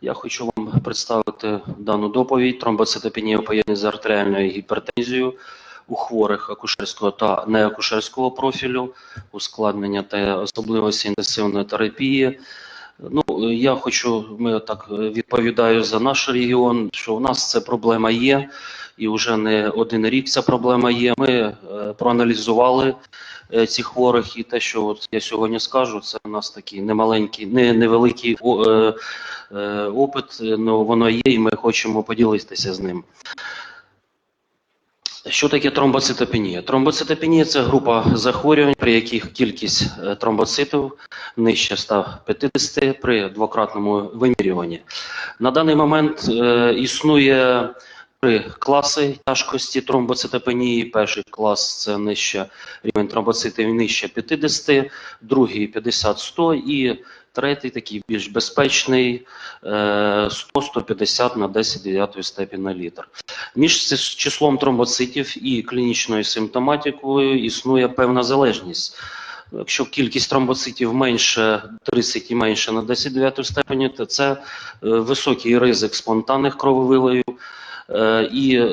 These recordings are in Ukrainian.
Я хочу вам представити дану доповідь тромбоцитопенія поєднані з артеріальною гіпертензією у хворих акушерського та неакушерського профілю, ускладнення та особливості інтенсивної терапії. Ну, я хочу, ми так відповідаю за наш регіон, що у нас ця проблема є, і вже не один рік ця проблема є. Ми е, проаналізували е, цих хворих, і те, що от я сьогодні скажу, це у нас такий немаленький, не невеликий е, опит, але воно є, і ми хочемо поділитися з ним. Що таке тромбоцитопенія? Тромбоцитопенія це група захворювань, при яких кількість е, тромбоцитів нижче 150 при двократному вимірюванні. На даний момент е, існує три класи тяжкості тромбоцитопенії. Перший клас це нижче рівень тромбоцитів нижче 50, другий 50-100 і третій такий більш безпечний е, 100-150 на 10 дев'ятої степені на літр. Між числом тромбоцитів і клінічною симптоматикою існує певна залежність. Якщо кількість тромбоцитів менше 30 і менше на 10 дев'ятої степені, то це е, високий ризик спонтанних крововиливів. Е, І е,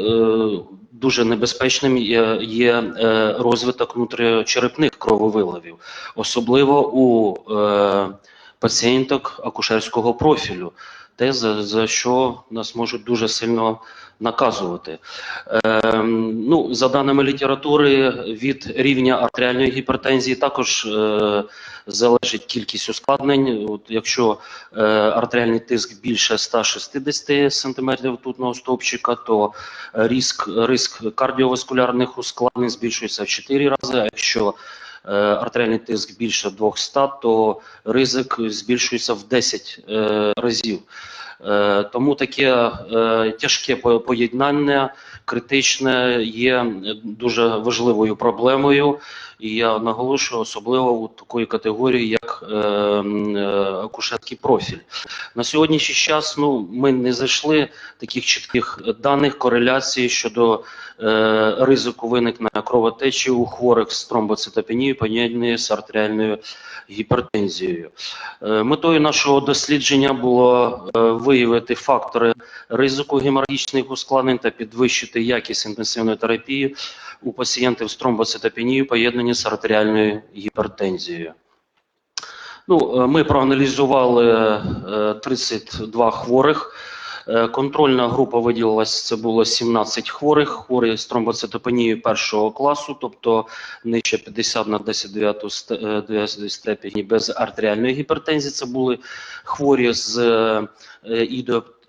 дуже небезпечним є, е, розвиток внутрішньочерепних крововиливів, особливо у е, пацієнток акушерського профілю, те, за, за що нас можуть дуже сильно наказувати. Е, ну, за даними літератури, від рівня артеріальної гіпертензії також е, залежить кількість ускладнень. От, якщо е, артеріальний тиск більше 160 см тутного стовпчика, то ризик, ризик кардіоваскулярних ускладнень збільшується в 4 рази. А якщо артеріальний тиск більше 200, то ризик збільшується в 10 е, разів. Е, Тому таке е, тяжке по- поєднання критичне є дуже важливою проблемою, і я наголошую особливо у такої категорії, як е, е, акушерський профіль. На сьогоднішній час ну, ми не знайшли таких чітких даних кореляції щодо е, ризику виникнення кровотечі у хворих з тромбоцитопенією, поєднаної з артеріальною гіпертензією. Е, Метою нашого дослідження було е, виявити фактори ризику геморрагічних ускладнень та підвищити якість інтенсивної терапії у пацієнтів з тромбоцитопенією, поєднані з артеріальною гіпертензією. Ну, е, ми проаналізували е, 32 хворих. Е, Контрольна група виділилась, це було 17 хворих, хворі з тромбоцитопенією першого класу, тобто нижче 50 на 10 дев'яту ст- е, дев'ятої степені без артеріальної гіпертензії. Це були хворі з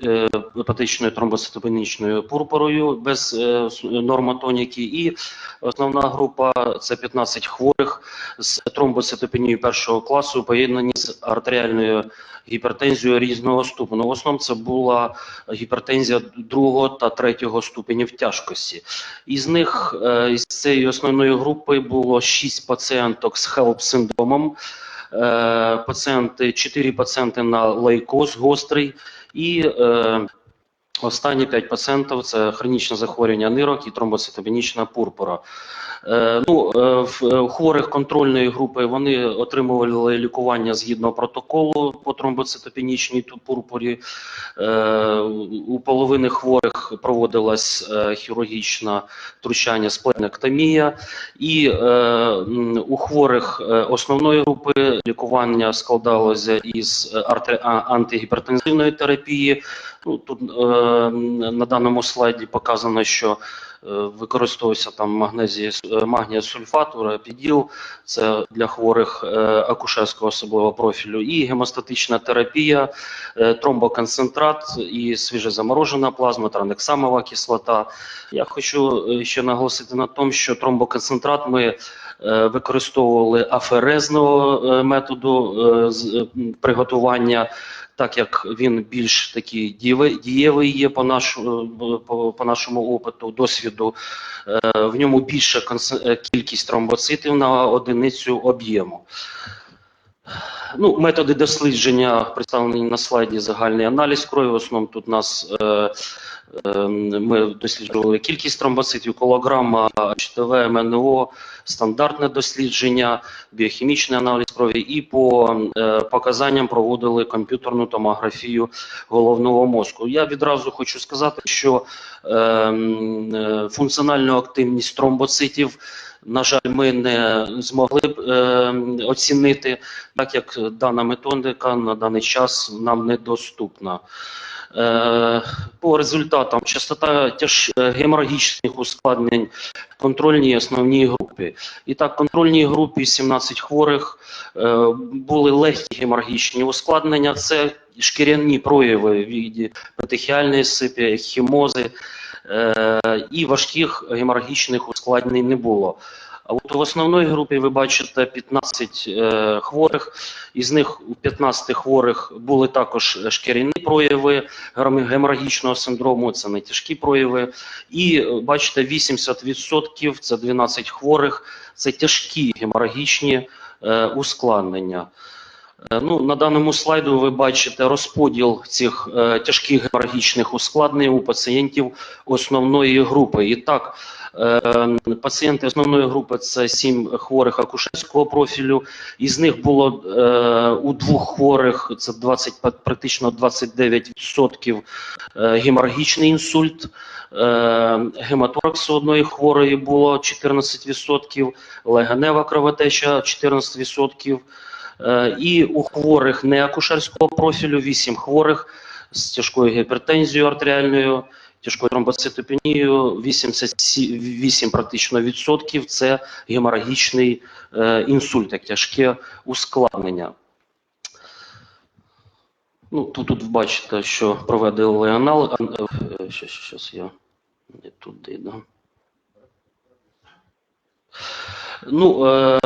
е, ідіопатичною тромбоцитопенічною пурпурою без е, нормотоніки. І основна група це 15 хворих з тромбоцитопенією першого класу, поєднані з артеріальною гіпертензією різного ступену. В основному це була гіпертензія другого та третього ступенів тяжкості. Із них е, із цієї основної групи було 6 пацієнток з HELP-синдромом, е, пацієнти, 4 пацієнти на лейкоз гострий і е, Останні 5 пацієнтів це хронічне захворювання нирок і тромбоцитопенічна пурпура. Е, ну, е, в е, хворих контрольної групи вони отримували лікування згідно протоколу по тромбоцитопенічній пурпурі. У половини хворих проводилась хірургічна втручання спленектомія. І у хворих основної групи лікування складалося із антигіпертензивної терапії. Ну, тут на даному слайді показано, що використовується там магнезія, е, магнія сульфат, урапіділ, це для хворих е, акушерського особливого профілю, і гемостатична терапія, е, тромбоконцентрат і свіжезаморожена плазма, транексамова кислота. Я хочу е, ще наголосити на тому, що тромбоконцентрат ми е, використовували аферезного е, методу е, е, приготування так як він більш такий дієвий- є по, нашу, по, по нашому опиту, досвіду, е, в ньому більша е, кількість тромбоцитів на одиницю об'єму. Ну, методи дослідження представлені на слайді загальний аналіз крові. В основному тут у нас е, Ми досліджували кількість тромбоцитів, колограма, HTV, МНО, стандартне дослідження, біохімічний аналіз крові і по е, показанням проводили комп'ютерну томографію головного мозку. Я відразу хочу сказати, що ем, е, функціональну активність тромбоцитів, на жаль, ми не змогли б е, оцінити, так як дана методика на даний час нам недоступна. Е, По результатам частота тяж е, геморрагічних ускладнень контрольній основній групі. І так, в контрольній групі 17 хворих е, були легкі геморрагічні ускладнення. Це шкіряні прояви в віді петехіальної сипі, хімози і важких геморрагічних ускладнень не було. А от в основній групі ви бачите 15 е, хворих, із них у 15 хворих були також шкіряні прояви гем- геморрагічного синдрому, це не тяжкі прояви. І е, бачите, 80% це 12 хворих, це тяжкі геморрагічні е, ускладнення. Е, Ну, на даному слайду ви бачите розподіл цих е, тяжких геморрагічних ускладнень у пацієнтів основної групи. І так, пацієнти основної групи це 7 хворих акушерського профілю. Із них було е, у двох хворих, це 20, практично 29% е, геморрагічний інсульт. Е, Гематоракс у одної хворої було 14%, легенева кровотеча 14%. Е, І у хворих неакушерського профілю 8 хворих з тяжкою гіпертензією артеріальною, тяжкою тромбоцитопенією, 88 практично відсотків це геморрагічний е, інсульт, як тяжке ускладнення. Ну, тут, тут бачите, що проведили аналіз. Щас я не туди, да. Ну, е,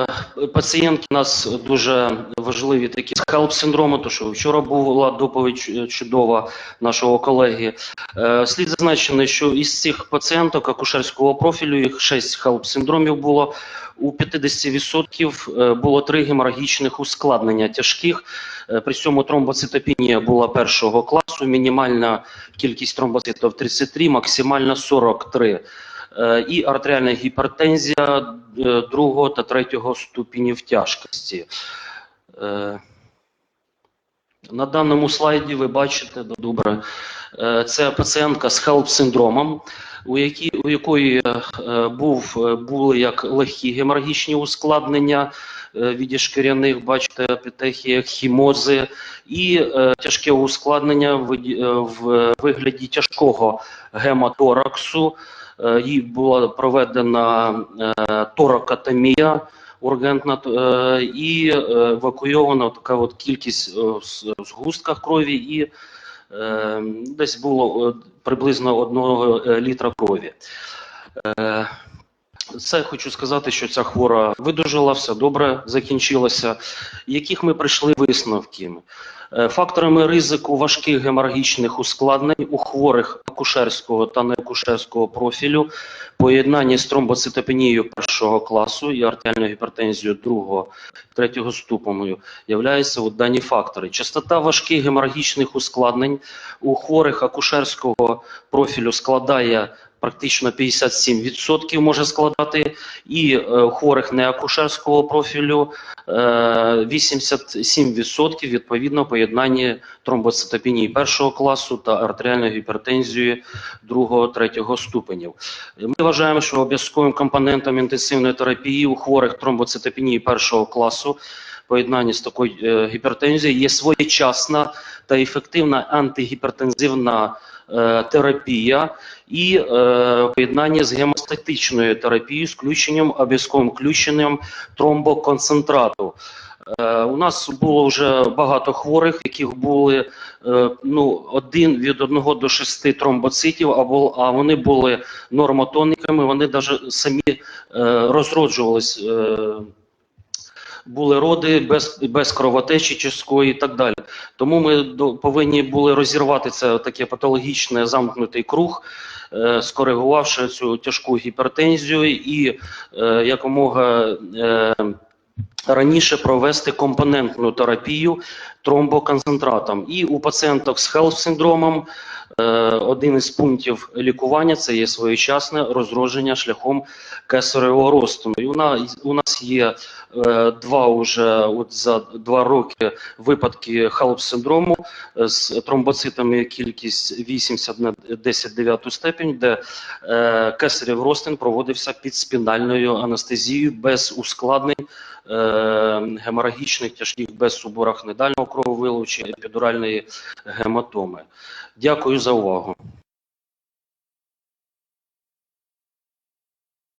пацієнтки у нас дуже важливі такі з хелп-синдрому, то що вчора була доповідь чудова нашого колеги. Е, слід зазначити, що із цих пацієнток акушерського профілю їх 6 хелп-синдромів було. У 50% е, було три геморрагічних ускладнення тяжких. При цьому тромбоцитопенія була першого класу, мінімальна кількість тромбоцитів 33, максимальна 43. Е, І артеріальна гіпертензія е, другого та третього ступенів тяжкості. Е, На даному слайді ви бачите добре, це пацієнтка з хелп-синдромом, у, у якої був, були як легкі геморрагічні ускладнення е, в віді шкіряних, бачите, петехія, хімози, і тяжке ускладнення в, в вигляді тяжкого гематораксу. Е, Їй була проведена е, торакотомія ургентна е, і евакуйована така от кількість в згустках крові і десь було приблизно одного літра крові. Це хочу сказати, що ця хвора видужала, все добре закінчилося. Яких ми прийшли висновки? Е, Факторами ризику важких геморрагічних ускладнень у хворих акушерського та неакушерського профілю, поєднання з тромбоцитопенією першого класу і артеріальною гіпертензією другого, третього ступеню являються от дані фактори. Частота важких геморрагічних ускладнень у хворих акушерського профілю складає практично 57% може складати, і е, хворих неакушерського профілю е, 87% відповідно поєднання тромбоцитопенії першого класу та артеріальної гіпертензії другого, третього ступенів. Ми вважаємо, що обов'язковим компонентом інтенсивної терапії у хворих тромбоцитопенії першого класу поєднання з такою е, гіпертензією є своєчасна та ефективна антигіпертензивна е, терапія і е, поєднання з гемостатичною терапією з включенням обов'язковим включенням тромбоконцентрату. Е, у нас було вже багато хворих, яких були е, ну, один від одного до шести тромбоцитів, або а вони були нормотоніками, вони навіть самі е, розроджувались. Були роди без, без кровотечі чіської і так далі. Тому ми повинні були розірвати це таке патологічне замкнутий круг, скоригувавши цю тяжку гіпертензію і якомога раніше провести компонентну терапію тромбоконцентратом. І у пацієнток з хелп-синдромом е, один із пунктів лікування це є своєчасне розродження шляхом кесаревого розтину. І у нас, у нас є е, два уже от за два роки випадки халп-синдрому е, з тромбоцитами кількість 80 на 10 9 степень, де е, кесарів розтин проводився під спінальною анестезією без ускладнень геморагічних тяжких без суборахнидального крововилучення, епідуральної гематоми. Дякую за увагу.